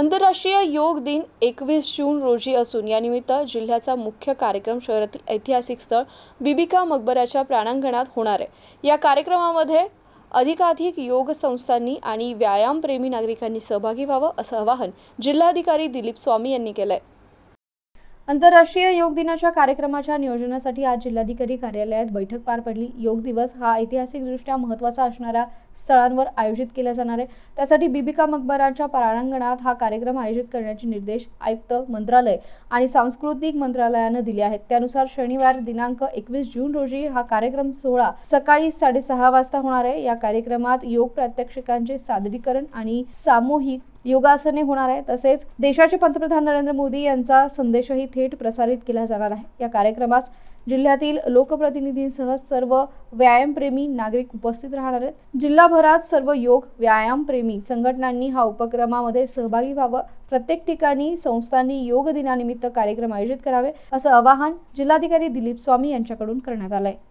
आंतरराष्ट्रीय योग दिन एकवीस जून रोजी असून यानिमित्त जिल्ह्याचा मुख्य कार्यक्रम शहरातील ऐतिहासिक स्थळ बिबिका मकबऱ्याच्या प्राणांगणात होणार आहे. या कार्यक्रमामध्ये अधिकाधिक योग संस्थांनी आणि व्यायामप्रेमी नागरिकांनी सहभागी व्हावं असं आवाहन जिल्हाधिकारी दिलीप स्वामी यांनी केलं आहे आंतरराष्ट्रीय योग दिनाच्या कार्यक्रमाच्या नियोजनासाठी आज जिल्हाधिकारी कार्यालयात बैठक पार पडली. योग दिवस हा ऐतिहासिकदृष्ट्या महत्त्वाचा असणाऱ्या स्थळांवर आयोजित केला जाणार आहे. त्यासाठी बिबिका मकबराच्या प्रांगणात हा कार्यक्रम आयोजित करण्याचे निर्देश आयुक्त मंत्रालय आणि सांस्कृतिक मंत्रालयानं दिले आहेत. त्यानुसार शनिवार दिनांक एकवीस जून रोजी हा कार्यक्रम सोहळा सकाळी साडेसहा वाजता होणार आहे. या कार्यक्रमात योग प्रात्यक्षिकांचे सादरीकरण आणि सामूहिक योगासने होणार आहे. तसेच देशाचे पंतप्रधान नरेंद्र मोदी यांचा संदेशही थेट प्रसारित केला जाणार आहे. या कार्यक्रमास जिल्ह्यातील लोकप्रतिनिधींसह सर्व व्यायामप्रेमी नागरिक उपस्थित राहणार आहेत. जिल्हाभरात सर्व योग व्यायामप्रेमी संघटनांनी हा उपक्रमामध्ये सहभागी व्हावं. प्रत्येक ठिकाणी संस्थांनी योग दिनानिमित्त कार्यक्रम आयोजित करावे असं आवाहन जिल्हाधिकारी दिलीप स्वामी यांच्याकडून करण्यात आलं आहे